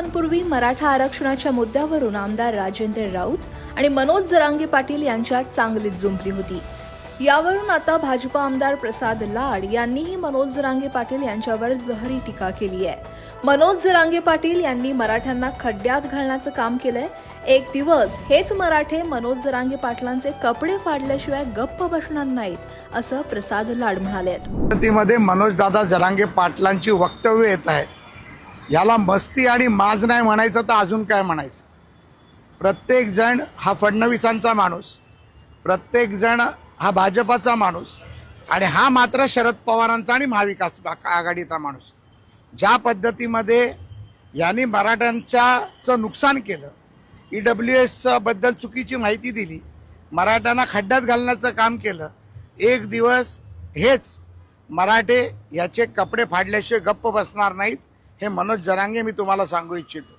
दिवसांपूर्वी मराठा आरक्षणाच्या मुद्द्यावरून आमदार राजेंद्र राऊत आणि मनोज जरांगे पाटील यांच्यात चांगलीच जुंपली होती. यावरून आता भाजपा आमदार प्रसाद लाड यांनीही मनोज जरांगे पाटील यांच्यावर जहरी टीका केली आहे. मनोज जरांगे पाटील यांनी मराठ्यांना खड्ड्यात घालण्याचं काम केलंय. एक दिवस हेच मराठे मनोज जरांगे पाटलांचे कपडे फाडल्याशिवाय गप्प बसणार नाहीत असं प्रसाद लाड म्हणाले मनोज मनोजदादा जरांगे पाटलांची वक्तव्य येत आहेत याला मस्ती आणि माज नाही म्हणायचं तर अजून काय म्हणायचं? प्रत्येक जण हा फडणवीसांचा माणूस प्रत्येक जण हा भाजपाचा माणूस आणि हा मात्र शरद पवारांचा आणि महाविकास आघाडीचा माणूस. ज्या पद्धतीमध्ये यांनी मराठ्यांच्याचं नुकसान केलं ई डब्ल्यू एसबद्दल चुकीची माहिती दिली मराठ्यांना खड्ड्यात घालण्याचं काम केलं एक दिवस हेच मराठे याचे कपडे फाडल्याशिवाय गप्प बसणार नाहीत. हे मनोज जरांगे मी तुम्हाला सांगू इच्छितो.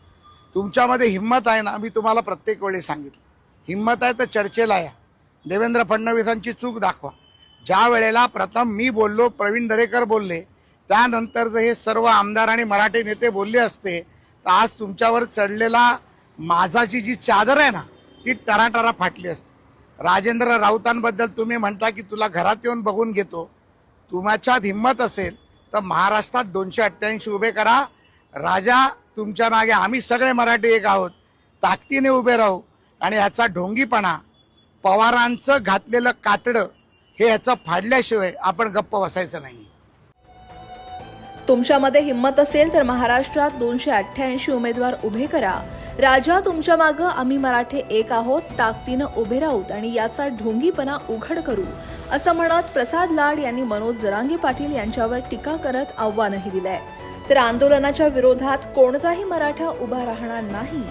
तुमच्यामध्ये हिंमत आहे ना मी तुम्हाला प्रत्येक वेळी सांगितलं. हिंमत आहे तर चर्चेला या. देवेंद्र फडणवीसांची चूक दाखवा. ज्या वेळेला प्रथम मी बोललो प्रवीण दरेकर बोलले त्यानंतर जर हे सर्व आमदार आणि मराठी नेते बोलले असते तर आज तुमच्यावर चढलेला माझाची जी चादर आहे ना ती टराटरा फाटली असते. राजेंद्र राऊतांबद्दल तुम्ही म्हणता की तुला घरात येऊन बघून घेतो. तुमच्यात हिंमत असेल तर महाराष्ट्रात दोनशे अठ्ठ्याऐंशी उभे करा. राजा तुमच्या मागे आम्ही सगळे मराठी एक आहोत. ताकदीने उभे राहू. आणि ह्याचा ढोंगीपणा पवारांचं घातलेलं कातडं हे ह्याचं फाडल्याशिवाय आपण गप्प बसायचं नाही. तुमच्यामध्ये हिंमत असेल तर महाराष्ट्रात दोनशे अठ्ठ्याऐंशी उमेदवार उभे करा. राजा तुमच्या मागं आम्ही मराठे एक आहोत. ताकदीनं उभे राहूत आणि याचा ढोंगीपणा उघड करू. असं म्हणत प्रसाद लाड यांनी मनोज जरांगे पाटील यांच्यावर टीका करत आव्हानही दिलंय. तर आंदोलनाच्या विरोधात कोणताही मराठा उभा राहणार नाही.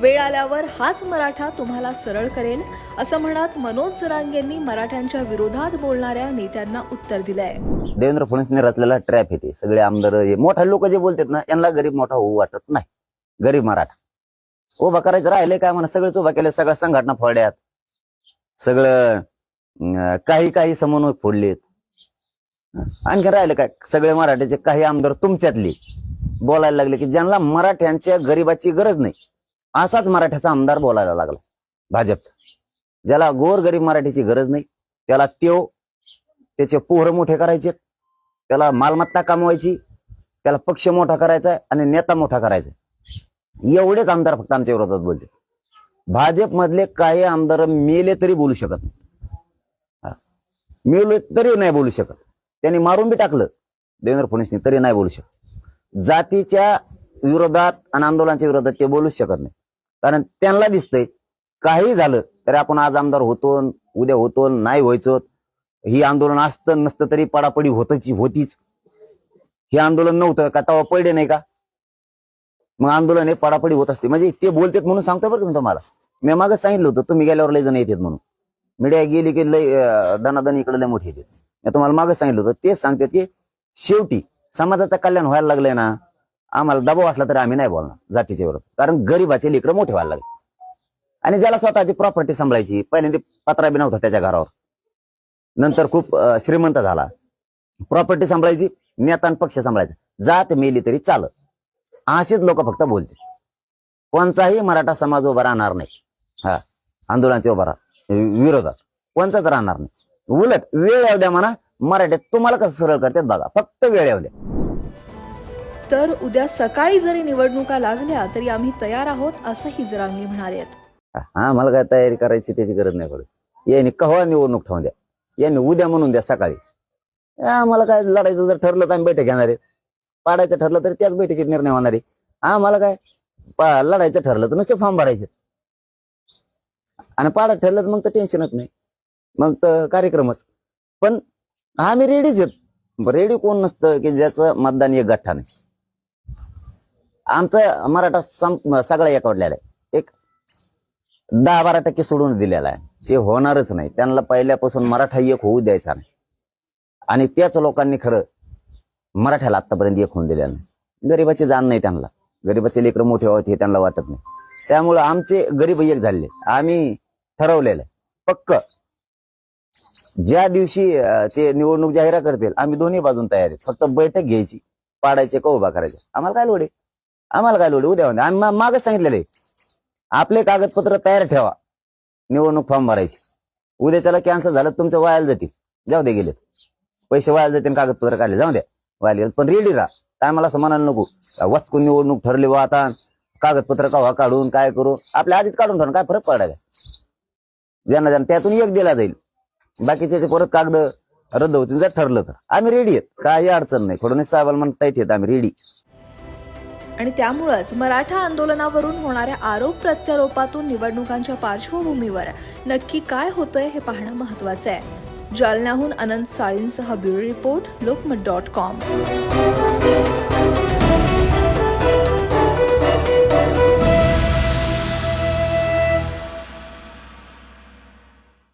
वेळ आल्यावर हाच मराठा तुम्हाला सरळ करेल असं म्हणत मनोज जरांगेंनी मराठ्यांच्या विरोधात बोलणाऱ्या नेत्यांना उत्तर दिलंय. देवेंद्र फडणवीसने रचलेला ट्रॅप येते सगळे आमदार मोठे लोक जे बोलतात ना यांना गरीब मोठा होऊ वाटत नाही. गरीब मराठा. उभा करायचं राहिले काय म्हणा सगळेच उभा केले सगळ्या संघटना फोड्यात सगळं काही काही समन्वय फोडलेत. आणखी राहिले काय? सगळे मराठ्याचे काही आमदार तुमच्यातले. बोलायला लागले की ज्यांना मराठ्यांच्या गरीबाची गरज नाही असाच मराठ्याचा आमदार बोलायला लागला भाजपचा. ज्याला गोर गरीब मराठीची गरज नाही त्याला त्यो त्याचे पोहर मोठे करायचे त्याला मालमत्ता कमवायची त्याला पक्ष मोठा करायचा आहे आणि नेता मोठा करायचा आहे. एवढेच आमदार फक्त आमच्या विरोधात बोलते भाजपमधले काही आमदार मेले तरी बोलू शकत नाही. मिळवलं तरी नाही बोलू शकत. त्यांनी मारून बी टाकलं. देवेंद्र फडणवीसनी तरी नाही बोलू शकत. जातीच्या विरोधात आणि आंदोलनाच्या विरोधात ते बोलूच शकत नाही. कारण त्यांना दिसतंय काही झालं तरी आपण आज आमदार होतो उद्या होतो नाही व्हायचो. ही आंदोलन असतं नसतं तरी पडापडी होतच होतीच. हे आंदोलन नव्हतं का? तेव्हा पडले नाही का? मग आंदोलन हे पडापडी होत असते. म्हणजे ते बोलतात म्हणून सांगतो बरं का मी तुम्हाला. मी मागच सांगितलं होतं तुम्ही गेल्यावर लय जण येतात म्हणून. मीडिया गेली की लय अं, दनादन इकडे लय मोठी येते मी तुम्हाला मागे सांगितलं होतं तेच सांगतात की शेवटी समाजाचं कल्याण व्हायला लागलंय ना आम्हाला दबाव वाटला तर आम्ही नाही बोलणार जातीच्या विरोधात. कारण गरीबाचे लेकरं मोठे व्हायला लागले. आणि ज्याला स्वतःची प्रॉपर्टी सांभाळायची पहिल्यांदा पत्रा बी नव्हता त्याच्या घरावर. नंतर खूप श्रीमंत झाला. प्रॉपर्टी सांभाळायची नेता पक्ष सांभाळायचा. जात मेली तरी चालत. असेच लोक फक्त बोलते कोणताही मराठा समाज उभा राहणार नाही. हा आंदोलनाचे उभा राहणार. विरोधात. कोणताच राहणार नाही. उलट वेळ येऊ द्या म्हणा मराठ्यात तुम्हाला कसं सरळ करतात बघा फक्त वेळ येऊ द्या. तर उद्या सकाळी जरी निवडणुका लागल्या तरी आम्ही तयार आहोत असंही जरांगे म्हणाले हा मला काय तयारी करायची त्याची गरज नाही पडत. यांनी कव्हा निवडणूक ठेवून द्या. यांनी उद्या म्हणून द्या सकाळी. आम्हाला काय लढायचं जर ठरलं तर आम्ही बैठक घेणार आहेत पाडायचं ठरलं तर त्याच बैठकीत निर्णय होणार आहे. आम्हाला काय लढायचं ठरलं तर नुसते फॉर्म भरायचे. आणि पाडा ठरलं तर मग तर टेन्शनच नाही. मग तर कार्यक्रमच. पण आम्ही रेडीच आहेत. रेडी कोण नसतं की ज्याचं मतदान एक गठ्ठा नाही. आमचा मराठा संप सगळा एकवडलेला आहे. एक दहा बारा टक्के सोडून दिलेला आहे. ते होणारच नाही. त्यांना पहिल्यापासून मराठा एक होऊ द्यायचा नाही. आणि त्याच लोकांनी खरं मराठ्याला आत्तापर्यंत एक होऊन दिलेलं नाही. गरिबाची जाण नाही त्यांना. गरीबाचे लेकरं मोठे व्हावेत हे त्यांना वाटत नाही. त्यामुळं आमचे गरीब एक झाले आम्ही ठरवलेलं आहे. पक्क. ज्या दिवशी ते निवडणूक जाहीर करतील आम्ही दोन्ही बाजून तयार आहे फक्त बैठक घ्यायची. पाडायचे का उभा करायचे? आम्हाला काय लोडे आम्हाला काय लोडे उद्या आम्ही मागच सांगितलेले आपले कागदपत्र तयार ठेवा. निवडणूक फॉर्म भरायची. उद्याच्याला कॅन्सल झालं तुमचं वायाला जातील. जाऊ दे गेले पैसे वायाला जातील आणि कागदपत्र काढले. जाऊ द्या वायाला गेले पण रेडी राहा. काय मला असं म्हणायला नको. वचकून निवडणूक ठरली वा आता. कागदपत्र कव्हा काढून काय करू? आपल्या आधीच काढून ठेवून काय फरक पडायला? ज्यांना ज्यांना त्यातून एक दिला जाईल. बाकीचे परत कागद रद्द होतील जर ठरलं तर. आम्ही रेडी आहेत. काही अडचण नाही. फडणवीस साहेबांना म्हणता येत आम्ही रेडी आणि त्यामुळेच मराठा आंदोलनावरून होणाऱ्या आरोप प्रत्यारोपातून निवडणुकांच्या पार्श्वभूमीवर नक्की काय होतंय हे पाहणं महत्वाचं आहे. जालन्याहून Anant साळींसह bureau report Lokmat dot com.